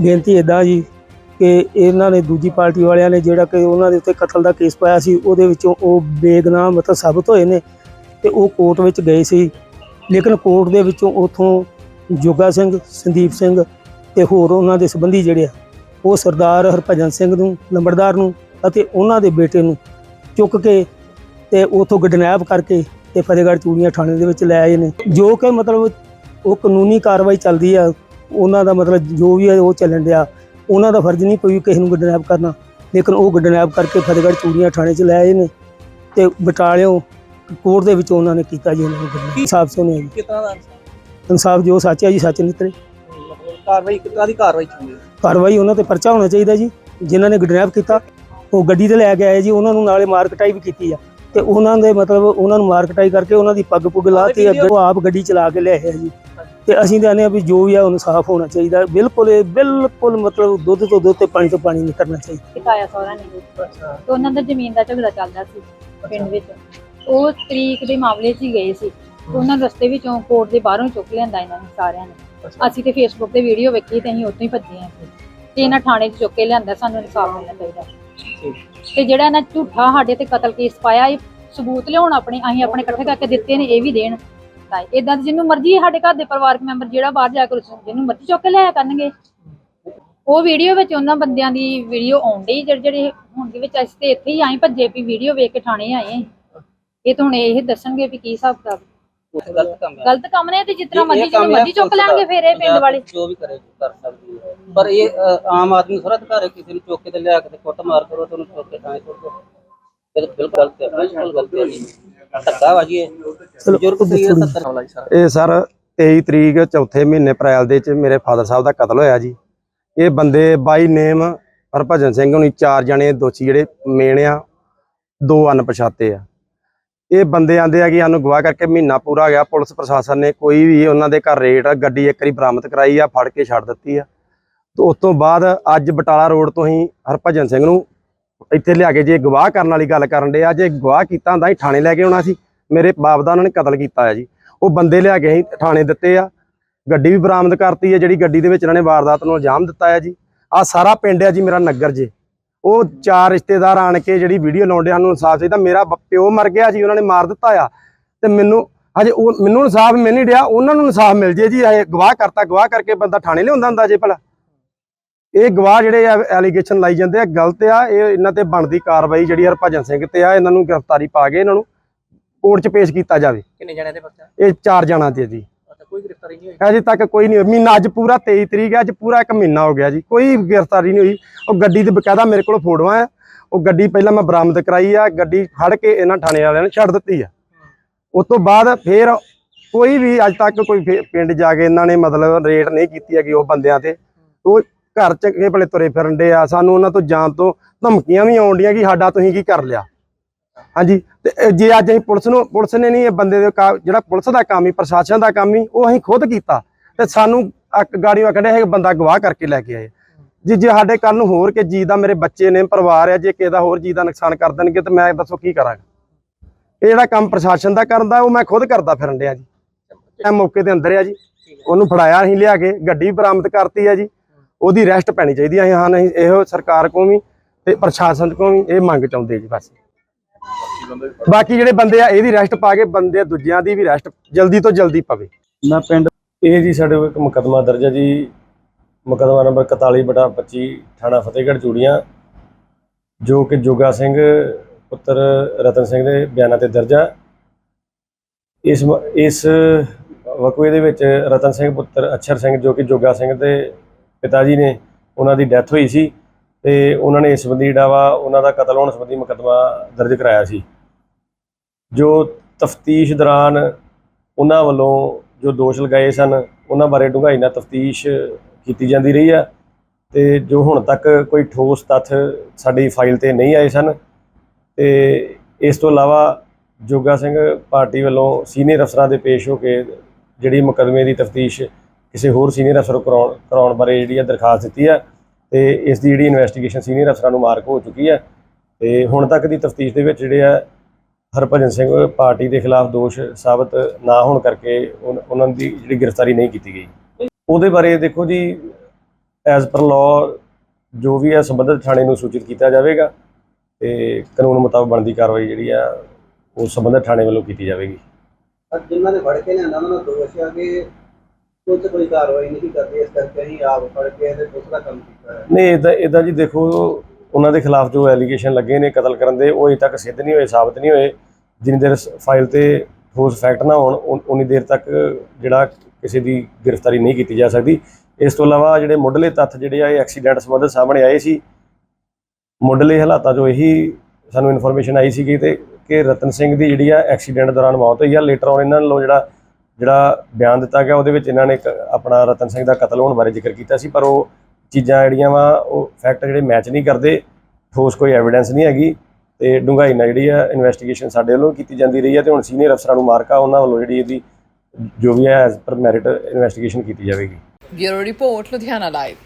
ਬੇਨਤੀ ਇਦਾਂ ਜੀ ਕਿ ਇਹਨਾਂ ਨੇ ਦੂਜੀ ਪਾਰਟੀ ਵਾਲਿਆਂ ਨੇ ਜਿਹੜਾ ਕਿ ਉਹਨਾਂ ਦੇ ਉੱਤੇ ਕਤਲ ਦਾ ਕੇਸ ਪਾਇਆ ਸੀ, ਉਹਦੇ ਵਿੱਚੋਂ ਉਹ ਬੇਗਨਾਮ ਮਤਲਬ ਸਾਬਤ ਹੋਏ ਨੇ ਤੇ ਉਹ ਕੋਰਟ ਵਿੱਚ ਗਏ ਸੀ। ਲੇਕਿਨ ਕੋਰਟ ਦੇ ਵਿੱਚੋਂ ਉਥੋਂ ਜੋਗਾ ਸਿੰਘ, ਸੰਦੀਪ ਸਿੰਘ ਤੇ ਹੋਰ ਉਹਨਾਂ ਦੇ ਸੰਬੰਧੀ ਜਿਹੜੇ ਆ, ਉਹ ਸਰਦਾਰ ਹਰਭਜਨ ਸਿੰਘ ਨੂੰ ਲੰਬੜਦਾਰ ਨੂੰ ਅਤੇ ਉਹਨਾਂ ਦੇ ਬੇਟੇ ਨੂੰ ਚੁੱਕ ਕੇ ਤੇ ਉਥੋਂ ਗਡਨੈਪ ਕਰਕੇ ਤੇ ਫਤਿਹਗੜ੍ਹ ਚੂੜੀਆਂ ਥਾਣੇ ਦੇ ਵਿੱਚ ਲੈ ਆਏ ਨੇ। ਜੋ ਕਿ ਮਤਲਬ ਉਹ ਕਾਨੂੰਨੀ ਕਾਰਵਾਈ ਚੱਲਦੀ ਆ ਉਹਨਾਂ ਦਾ ਮਤਲਬ ਜੋ ਵੀ ਹੈ ਉਹ ਚੱਲਣ ਡਿਆ। ਉਹਨਾਂ ਦਾ ਫਰਜ਼ ਨਹੀਂ ਕੋਈ ਕਿਸੇ ਨੂੰ ਗਡਨੈਪ ਕਰਨਾ। ਲੇਕਿਨ ਉਹ ਗਡਨੈਪ ਕਰਕੇ ਫਤਿਹਗੜ੍ਹ ਚੂੜੀਆਂ ਥਾਣੇ 'ਚ ਲੈ ਆਏ ਨੇ ਤੇ ਬਟਾਲਿਓ ਕੋਰਟ ਦੇ ਵਿੱਚ ਉਹਨਾਂ ਨੇ ਕੀਤਾ ਜੀ ਉਹਨਾਂ ਨੂੰ ਗਡਨੈਪ ਇਨਸਾਫ ਸੋਨੇ ਜੀ। ਕਿਤਨਾ ਦਾ ਇਨਸਾਫ਼? ਜੋ ਸੱਚ ਹੈ ਜੀ ਸੱਚ ਨਿਤਰੇ ਕਾਰਵਾਈ ਕਿਤਨਾ ਦੀ ਕਾਰਵਾਈ ਚਾਹੁੰਦੇ ਹੋ? ਕਾਰਵਾਈ ਉਹਨਾਂ ਤੇ ਪਰਚਾ ਹੋਣਾ ਚਾਹੀਦਾ ਜੀ। ਜਿਨ੍ਹਾਂ ਨੇ ਗਡਨੈਪ ਕੀਤਾ ਉਹ ਗੱਡੀ ਤੇ ਲੈ ਕੇ ਆਏ ਜੀ। ਉਹਨਾਂ ਨੂੰ ਨਾਲੇ ਮਾਰ ਕਟਾਈ ਵੀ ਕੀਤੀ ਆ। ਤੇ ਉਹਨਾਂ ਦੇ ਮਤਲਬ ਉਹਨਾਂ ਨੂੰ ਮਾਰ ਕਟਾਈ ਕਰਕੇ ਉਹਨਾਂ ਦੀ ਪੱਗ ਪੁੱਗ ਲਾਤੀ ਆ ਉਹ ਆਪ ਗੱਡੀ ਚਲਾ ਕੇ ਲਿਆਏ ਆ ਜੀ। ਤੇ ਅਸੀਂ ਕਹਿੰਦੇ ਆ ਵੀ ਜੋ ਵੀ ਆ ਉਹਨੂੰ ਸਾਫ਼ ਹੋਣਾ ਚਾਹੀਦਾ। ਬਿਲਕੁਲ ਇਹ ਬਿਲਕੁਲ ਮਤਲਬ ਦੁੱਧ ਤੋਂ ਦੁੱਧ ਤੇ ਪਾਣੀ ਤੋਂ ਪਾਣੀ ਨਹੀਂ ਕਰਨਾ ਚਾਹੀਦਾ। ਕਿਤਾਇਆ ਸਹੁਰਾ ਨੇ ਅੱਛਾ। ਤੇ ਉਹਨਾਂ ਦਾ ਜ਼ਮੀਨ ਦਾ ਝਗੜਾ ਚੱਲਦਾ ਸੀ ਪਿੰਡ ਵਿੱਚ। ਉਹ ਤਰੀਕ ਦੇ ਮਾਮਲੇ 'ਚ ਹੀ ਗਏ ਸੀ। ਤੇ ਉਹਨਾਂ ਰਸਤੇ ਵਿੱਚੋਂ ਕੋਰਟ ਦੇ ਬਾਹਰੋਂ ਚੁੱਕ ਲਿਆਂਦਾ ਇਹਨਾਂ ਨੇ ਸਾਰਿਆਂ ਨੇ। ਅੱਛਾ। ਅਸੀਂ ਤੇ ਫੇਸਬੁੱਕ ਤੇ ਵੀਡੀਓ ਵੇਖੀ ਤੇ ਅਸੀਂ ਉੱਥੋਂ ਹੀ ਭੱਜੇ ਆਂ ਤੇ ਇਹਨਾਂ ਥਾਣੇ 'ਚ ਚੁੱਕ ਕੇ ਲਿਆਂਦਾ ਸਾਨੂੰ ਇਨਸਾਫ ਮਿਲਣਾ ਚਾਹੀਦਾ। ਤੇ ਜਿਹੜਾ ਇਹਨਾਂ ਝੂਠਾ ਸਾਡੇ ਤੇ ਕਤਲ ਕੇਸ ਪਾਇਆ ਇਹ ਸਬੂਤ ਲਿਆਉਣ ਆਪਣੇ ਅਸੀਂ ਆਪਣੇ ਇਕੱਠੇ ਕਰਕੇ ਦਿੱਤੇ ਨੇ ਇਹ ਵੀ ਦੇਣ। ਤਾਂ ਇਦਾਂ ਜਿਹਨੂੰ ਮਰਜ਼ੀ ਸਾਡੇ ਘਰ ਦੇ ਪਰਿਵਾਰਕ ਮੈਂਬਰ ਜਿਹੜਾ ਬਾਹਰ ਜਾ ਕੇ ਉਸ- ਜਿਹਨੂੰ ਮਰਜ਼ੀ ਚੁੱਕ ਕੇ ਲਿਆਇਆ ਕਰਨਗੇ। ਉਹ ਵੀਡੀਓ ਵਿੱਚ ਉਹਨਾਂ ਬੰਦਿਆਂ ਦੀ ਵੀਡੀਓ ਆਉਂਦੀ ਜਿਹੜੇ ਜਿਹੜੇ ਹੁਣ ਦੇ ਵਿੱਚ ਅਸੀਂ ਤੇ ਇੱਥੇ ਹੀ ਆਏ ਭੱਜੇ ਵੀ ਵੀਡੀਓ ਵੇਖ ਕੇ ਥਾਣੇ ਆਏ। ਇਹ ਤਾਂ ਹੁਣ ਇਹ ਦੱਸਣਗੇ ਵੀ ਕੀ ਹਿਸਾਬ ਕਿਤਾਬ। ਗਲਤ ਕੰਮ ਹੈ। ਗਲਤ ਕੰਮ ਨੇ ਤੇ ਇਹ ਮਰਜ਼ੀ ਜਿਹਨੂੰ ਹੈ ਮਰਜ਼ੀ ਚੁੱਕ ਲੈਣਗੇ। ਫਿਰ ਇਹ ਪਿੰਡ ਵਾਲੇ। ਜੋ ਵੀ ਕਰੇ ਕਰ ਸਕਦੀ ਹੈ। ਪਰ ਇਹ ਆਮ ਆਦਮੀ ਨੂੰ ਅਧਿਕਾਰ ਹੈ ਕਿਸੇ ਨੂੰ ਚੁੱਕ ਕੇ ਤੇ ਲਿਆ ਕੇ ਤੇ ਕੁੱਟ ਮਾਰ ਕਰੋ ਤੇ ਉਹਨੂੰ ਚੁੱਕ ਕੇ ਥਾਣੇ ਸੁੱਟ ਦਿਓ ਬਿਲਕੁਲ ਗਲਤ ਹੈ ਬਿਲਕੁਲ ਗਲਤ ਹੈ। ਧੱਕਾ ਵਾ ਜੀ ਇਹ ਬਜ਼ੁਰਗ ਇਹ 70 ਸਾਲ ਜੀ। ਸਰ। ਇਹ ਸਰ 23 ਤਰੀਕ ਚੌਥੇ ਮਹੀਨੇ ਅਪ੍ਰੈਲ ਦੇ ਚ ਮੇਰੇ ਫਾਦਰ ਸਾਹਿਬ ਦਾ ਕਤਲ ਹੋਇਆ ਜੀ। ਇਹ ਬੰਦੇ ਬਾਈ ਨੇਮ ਹਰਭਜਨ ਸਿੰਘ ਹੁਣੀ ਚਾਰ ਜਣੇ ਦੋਸ਼ੀ ਜਿਹੜੇ ਮੇਨ ਆ ਦੋ ਅਣਪਛਾਤੇ ਆ। ਇਹ ਬੰਦੇ ਆਂਦੇ ਆ ਕਿ ਸਾਨੂੰ ਗਵਾਹ ਕਰਕੇ ਮਹੀਨਾ ਪੂਰਾ ਗਿਆ ਪੁਲਿਸ ਪ੍ਰਸ਼ਾਸਨ ਨੇ ਕੋਈ ਵੀ ਉਹਨਾਂ ਦੇ ਘਰ ਰੇਟ ਗੱਡੀ ਇੱਕ ਵਾਰੀ ਬਰਾਮਦ ਕਰਾਈ ਆ ਫੜ ਕੇ ਛੱਡ ਦਿੱਤੀ ਆ। ਤੇ ਉਸ ਤੋਂ ਬਾਅਦ ਅੱਜ ਬਟਾਲਾ ਰੋਡ ਤੋਂ ਹੀ ਹਰਭਜਨ ਸਿੰਘ ਨੂੰ ਇੱਥੇ ਲਿਆ ਕੇ ਜੇ ਗਵਾਹ ਕਰਨ ਵਾਲੀ ਗੱਲ ਕਰਨ ਦੇ ਆ ਜੇ ਗਵਾਹ ਕੀਤਾ ਹੁੰਦਾ ਹੀ ਥਾਣੇ ਲੈ ਕੇ ਆਉਣਾ ਸੀ। ਮੇਰੇ ਬਾਪ ਦਾ ਉਹਨਾਂ ਨੇ ਕਤਲ ਕੀਤਾ ਹੈ ਜੀ। ਉਹ ਬੰਦੇ ਲਿਆ ਕੇ ਅਸੀਂ ਥਾਣੇ ਦਿੱਤੇ ਆ। ਗੱਡੀ ਵੀ ਬਰਾਮਦ ਕਰਤੀ ਹੈ ਜਿਹੜੀ ਗੱਡੀ ਦੇ ਵਿੱਚ ਇਹਨਾਂ ਨੇ ਵਾਰਦਾਤ ਨੂੰ ਇਲਜ਼ਾਮ ਦਿੱਤਾ ਹੈ ਜੀ। ਆ ਸਾਰਾ ਪਿੰਡ ਹੈ ਜੀ, ਮੇਰਾ ਨਗਰ ਜੇ। ਉਹ ਚਾਰ ਰਿਸ਼ਤੇਦਾਰ ਆਣ ਕੇ ਜਿਹੜੀ ਵੀਡੀਓ ਲਾਉਂਦੇ ਸਾਨੂੰ ਇਨਸਾਫ ਚਾਹੀਦਾ। ਮੇਰਾ ਪਿਓ ਮਰ ਗਿਆ ਜੀ ਉਹਨਾਂ ਨੇ ਮਾਰ ਦਿੱਤਾ ਆ। ਤੇ ਮੈਨੂੰ ਹਜੇ ਉਹ ਮੈਨੂੰ ਇਨਸਾਫ ਮਿਲ ਨਹੀਂ ਰਿਹਾ, ਉਹਨਾਂ ਨੂੰ ਇਨਸਾਫ ਮਿਲ ਜੇ ਜੀ। ਇਹ ਗਵਾਹ ਕਰਤਾ, ਗਵਾਹ ਕਰਕੇ ਬੰਦਾ ਥਾਣੇ ਲਿਆਉਂਦਾ ਹੁੰਦਾ ਜੇ ਭਲਾ। ਇਹ ਗਵਾਹ ਜਿਹੜੇ ਆ ਐਲੀਗੇਸ਼ਨ ਲਾਈ ਜਾਂਦੇ ਆ, ਗਲਤ ਆ। ਇਹ ਇਹਨਾਂ ਤੇ ਬਣਦੀ ਕਾਰਵਾਈ ਜਿਹੜੀ ਹਰਭਜਨ ਸਿੰਘ ਤੇ ਆ, ਇਹਨਾਂ ਨੂੰ ਗ੍ਰਿਫਤਾਰੀ ਪਾ ਕੇ ਇਹਨਾਂ ਨੂੰ ਕੋਰਟ 'ਚ ਪੇਸ਼ ਕੀਤਾ ਜਾਵੇ। ਕਿੰਨੇ ਜਣੇ ਦੇ ਬੱਚਾ ਇਹ ਚਾਰ ਜਣਾ ਤੇ ਜੀ। ਅੱਛਾ ਕੋਈ ਗ੍ਰਿਫਤਾਰੀ ਨਹੀਂ ਹੋਈ? ਅਜੇ ਤੱਕ ਕੋਈ ਨਹੀਂ ਹੋਈ। ਮਹੀਨਾ ਅੱਜ ਪੂਰਾ 23 ਤਰੀਕ ਹੈ ਅੱਜ ਪੂਰਾ ਇੱਕ ਮਹੀਨਾ ਹੋ ਗਿਆ ਜੀ। ਕੋਈ ਗ੍ਰਿਫਤਾਰੀ ਨਹੀਂ ਹੋਈ। ਉਹ ਗੱਡੀ ਦੇ ਬਕਾਇਦਾ ਮੇਰੇ ਕੋਲ ਫੋਟੋਆਂ ਆ। ਉਹ ਗੱਡੀ ਪਹਿਲਾਂ ਮੈਂ ਬਰਾਮਦ ਕਰਾਈ ਆ। ਗੱਡੀ ਫੜ ਕੇ ਇਹਨਾਂ ਥਾਣੇ ਵਾਲਿਆਂ ਨੇ ਛੱਡ ਦਿੱਤੀ ਆ। ਉਸ ਤੋਂ ਬਾਅਦ ਫੇਰ ਕੋਈ ਵੀ ਅੱਜ ਤੱਕ ਕੋਈ ਪਿੰਡ ਜਾ ਕੇ ਇਹਨਾਂ ਨੇ ਮਤਲਬ ਰੇਟ ਨਹੀਂ ਕੀਤੀ ਹੈਗੀ ਉਹ ਬੰਦਿਆਂ ਤੇ। ਉਹ ਘਰ ਚ ਇਹ ਭਲੇ ਤੁਰੇ ਫਿਰਨ ਦੇ ਆ। ਸਾਨੂੰ ਉਹਨਾਂ ਤੋਂ ਜਾਣ ਤੋਂ ਧਮਕੀਆਂ ਵੀ ਆਉਂਦੀਆਂ ਕਿ ਸਾਡਾ ਤੁਸੀਂ ਕੀ ਕਰ ਲਿਆ? ਹਾਂਜੀ, ਤੇ ਜੇ ਅੱਜ ਅਸੀਂ ਪੁਲਿਸ ਨੂੰ ਪੁਲਿਸ ਨੇ ਨਹੀਂ ਇਹ ਬੰਦੇ ਦੇ ਜਿਹੜਾ ਪੁਲਿਸ ਦਾ ਕੰਮ ਹੀ, ਪ੍ਰਸ਼ਾਸਨ ਦਾ ਕੰਮ ਹੀ, ਉਹ ਅਸੀਂ ਖੁਦ ਕੀਤਾ। ਤੇ ਸਾਨੂੰ ਇੱਕ ਗਾੜੀਆਂ ਕੱਢਿਆ ਇਹ ਬੰਦਾ ਗਵਾਹ ਕਰਕੇ ਲੈ ਕੇ ਆਏ। ਜੀ, ਜੇ ਸਾਡੇ ਕੱਲ ਨੂੰ ਹੋਰ ਕਿ ਜੀ ਦਾ ਮੇਰੇ ਬੱਚੇ ਨੇ, ਪਰਿਵਾਰ ਹੈ ਜੇ ਕਿਸੇ ਦਾ ਹੋਰ ਜੀ ਦਾ ਨੁਕਸਾਨ ਕਰ ਦੇਣਗੇ, ਤੇ ਮੈਂ ਦੱਸੋ ਕੀ ਕਰਾਂਗਾ? ਇਹ ਜਿਹੜਾ ਕੰਮ ਪ੍ਰਸ਼ਾਸਨ ਦਾ ਕਰਦਾ ਉਹ ਮੈਂ ਖੁਦ ਕਰਦਾ ਫਿਰਨ ਡਿਆ ਜੀ। ਇਹ ਮੌਕੇ ਦੇ ਅੰਦਰ ਆ ਜੀ। ਉਹਨੂੰ ਫੜਾਇਆ ਅਸੀਂ ਲਿਆ ਕੇ, ਗੱਡੀ ਬਰਾਮਦ ਕਰਤੀ ਆ ਜੀ। ਉਹਦੀ ਰੈਸਟ ਪੈਣੀ ਚਾਹੀਦੀ ਆ, ਅਸੀਂ ਹਾਂ ਨਹੀਂ ਇਹੋ ਸਰਕਾਰ ਕੋਲ ਵੀ ਤੇ ਪ੍ਰਸ਼ਾਸਨ ਕੋਲ ਵੀ ਇਹ ਮੰਗ ਚਾਹੁੰਦੇ ਜੀ ਬਸ। ਬਾਕੀ ਜਿਹੜੇ ਬੰਦੇ ਆ ਇਹਦੀ ਰੈਸਟ ਪਾ ਕੇ ਬੰਦੇ ਦੂਜਿਆਂ ਦੀ ਵੀ ਰੈਸਟ ਜਲਦੀ ਤੋਂ ਜਲਦੀ ਪਵੇ। ਮੈਂ ਪਿੰਡ ਇਹ ਜੀ ਸਾਡੇ ਕੋਲ ਇੱਕ ਮੁਕੱਦਮਾ ਦਰਜ ਹੈ ਜੀ। ਮੁਕੱਦਮਾ ਨੰਬਰ 41 ਬਟਾ 25 ਥਾਣਾ ਫਤਿਹਗੜ੍ਹ ਚੂੜੀਆਂ। ਜੋ ਕਿ ਜੋਗਾ ਸਿੰਘ ਪੁੱਤਰ ਰਤਨ ਸਿੰਘ ਦੇ ਬਿਆਨਾਂ ਤੇ ਦਰਜ ਹੈ ਇਸ ਇਸ ਵਕੂਏ ਦੇ ਵਿੱਚ ਰਤਨ ਸਿੰਘ ਪੁੱਤਰ ਅਛਰ ਸਿੰਘ ਜੋ ਕਿ ਜੋਗਾ ਸਿੰਘ ਦੇ ਪਿਤਾ ਜੀ ਨੇ ਉਹਨਾਂ ਦੀ ਡੈਥ ਹੋਈ ਸੀ ਤੇ ਉਹਨਾਂ ਨੇ ਇਸ ਸੰਬੰਧੀ ਜਿਹੜਾ ਵਾ ਉਹਨਾਂ ਦਾ ਕਤਲ ਹੋਣ ਸੰਬੰਧੀ ਮੁਕੱਦਮਾ ਦਰਜ ਕਰਾਇਆ ਸੀ। ਜੋ ਤਫਤੀਸ਼ ਦੌਰਾਨ ਉਹਨਾਂ ਵੱਲੋਂ ਜੋ ਦੋਸ਼ ਲਗਾਏ ਸਨ, ਉਹਨਾਂ ਬਾਰੇ ਡੂੰਘਾਈ ਨਾਲ ਤਫਤੀਸ਼ ਕੀਤੀ ਜਾਂਦੀ ਰਹੀ ਆ ਤੇ ਜੋ ਹੁਣ ਤੱਕ ਕੋਈ ਠੋਸ ਤੱਥ ਸਾਡੀ ਫਾਈਲ ਤੇ ਨਹੀਂ ਆਏ ਸਨ ਤੇ ਇਸ ਤੋਂ ਇਲਾਵਾ ਜੋਗਾ ਸਿੰਘ ਪਾਰਟੀ ਵੱਲੋਂ ਸੀਨੀਅਰ ਅਫਸਰਾਂ ਦੇ ਪੇਸ਼ ਹੋ ਕੇ ਜਿਹੜੀ ਮੁਕੱਦਮੇ ਦੀ ਤਫਤੀਸ਼ ਕਿਸੇ ਹੋਰ ਸੀਨੀਅਰ ਅਫਸਰ ਨੂੰ ਕਰਾਉਣ ਕਰਾਉਣ ਬਾਰੇ ਜਿਹੜੀ ਆ ਦਰਖਾਸਤ ਦਿੱਤੀ ਆ ਤੇ ਇਸ ਦੀ ਜਿਹੜੀ ਇਨਵੈਸਟੀਗੇਸ਼ਨ ਸੀਨੀਅਰ ਅਫਸਰਾਂ ਨੂੰ ਮਾਰਕ ਹੋ ਚੁੱਕੀ ਆ ਤੇ ਹੁਣ ਤੱਕ ਦੀ ਤਫਤੀਸ਼ ਦੇ ਵਿੱਚ ਜਿਹੜੇ ਆ ਹਰਭਜਨ ਸਿੰਘ ਪਾਰਟੀ ਦੇ ਖਿਲਾਫ ਦੋਸ਼ ਸਾਬਤ ਨਾ ਹੋਣ ਕਰਕੇ ਉਹਨਾਂ ਦੀ ਜਿਹੜੀ ਗ੍ਰਿਫਤਾਰੀ ਨਹੀਂ ਕੀਤੀ ਗਈ। ਉਹਦੇ ਬਾਰੇ ਦੇਖੋ ਜੀ ਐਜ਼ ਪਰ ਲਾਅ ਜੋ ਵੀ ਹੈ ਸੰਬੰਧਿਤ ਥਾਣੇ ਨੂੰ ਸੂਚਿਤ ਕੀਤਾ ਜਾਵੇਗਾ ਤੇ ਕਾਨੂੰਨ ਮੁਤਾਬਕ ਬਣਦੀ ਕਾਰਵਾਈ ਜਿਹੜੀ ਆ ਉਹ ਸੰਬੰਧਿਤ ਥਾਣੇ ਵੱਲੋਂ ਕੀਤੀ ਜਾਵੇਗੀ। ਜਿਨ੍ਹਾਂ ਨੇ ਫੜ ਕੇ ਲਿਆਂਦਾ ਉਹਨਾਂ ਦਾ ਦੋਸ਼ ਆ ਕਿ ਪੁਲਿਸ ਕੋਈ ਕਾਰਵਾਈ ਨਹੀਂ ਕਰਦੀ ਇਸ ਕਰਕੇ ਅਸੀਂ ਆਪ ਫੜ ਕੇ ਇਹਦੇ ਪੁਲਿਸ ਦਾ ਕੰਮ ਕੀਤਾ ਹੈ। ਨਹੀਂ ਇਦਾਂ ਇਦਾਂ ਜੀ ਦੇਖੋ ਉਹਨਾਂ ਦੇ ਖਿਲਾਫ ਜੋ ਐਲੀਗੇਸ਼ਨ ਲੱਗੇ ਨੇ ਕਤਲ ਕਰਨ ਦੇ, ਉਹ ਅਜੇ ਤੱਕ ਸਿੱਧ ਨਹੀਂ ਹੋਏ, ਸਾਬਤ ਨਹੀਂ ਹੋਏ। ਜਿੰਨੀ ਦੇਰ ਫਾਈਲ ਤੇ ਠੋਸ ਫੈਕਟ ਨਾ ਹੋਣ, ਉਨੀ ਦੇਰ ਤੱਕ ਜਿਹੜਾ ਕਿਸੇ ਦੀ ਗ੍ਰਿਫਤਾਰੀ ਨਹੀਂ ਕੀਤੀ ਜਾ ਸਕਦੀ। ਇਸ ਤੋਂ ਇਲਾਵਾ ਜਿਹੜੇ ਮੁੱਢਲੇ ਤੱਥ ਜਿਹੜੇ ਆ, ਇਹ ਐਕਸੀਡੈਂਟ ਸੰਬੰਧਿਤ ਸਾਹਮਣੇ ਆਏ ਸੀ। ਮੁੱਢਲੇ ਹਾਲਾਤਾਂ 'ਚੋਂ ਇਹੀ ਸਾਨੂੰ ਇਨਫੋਰਮੇਸ਼ਨ ਆਈ ਸੀਗੀ ਤੇ ਕਿ ਰਤਨ ਸਿੰਘ ਦੀ ਜਿਹੜੀ ਆ ਐਕਸੀਡੈਂਟ ਦੌਰਾਨ ਮੌਤ ਹੋਈ ਆ। ਲੇਟਰ ਔਨ ਇਹਨਾਂ ਵੱਲੋਂ ਜਿਹੜਾ ਜਿਹੜਾ ਬਿਆਨ ਦਿੱਤਾ ਗਿਆ, ਉਹਦੇ ਵਿੱਚ ਇਹਨਾਂ ਨੇ ਇੱਕ ਆਪਣਾ ਰਤਨ ਸਿੰਘ ਦਾ ਕਤਲ ਹੋਣ ਬਾਰੇ ਜ਼ਿਕਰ ਕੀਤਾ ਸੀ, ਪਰ ਉਹ ਚੀਜ਼ਾਂ ਜਿਹੜੀਆਂ ਵਾ, ਉਹ ਫੈਕਟ ਜਿਹੜੇ ਮੈਚ ਨਹੀਂ ਕਰਦੇ, ਠੋਸ ਕੋਈ ਐਵੀਡੈਂਸ ਨਹੀਂ ਹੈਗੀ ਤੇ ਡੂੰਘਾਈ ਨਾਲ ਜਿਹੜੀ ਆ ਇਨਵੈਸਟੀਗੇਸ਼ਨ ਸਾਡੇ ਵੱਲੋਂ ਕੀਤੀ ਜਾਂਦੀ ਰਹੀ ਹੈ ਤੇ ਹੁਣ ਸੀਨੀਅਰ ਅਫਸਰਾਂ ਨੂੰ ਮਾਰਕਾ ਉਹਨਾਂ ਵੱਲੋਂ ਜਿਹੜੀ ਇਹਦੀ ਜੋ ਵੀ ਹੈ ਐਜ਼ ਪਰ ਮੈਰਿਟ ਇਨਵੈਸਟੀਗੇਸ਼ਨ ਕੀਤੀ ਜਾਵੇਗੀ। Bureau report, Ludhiana live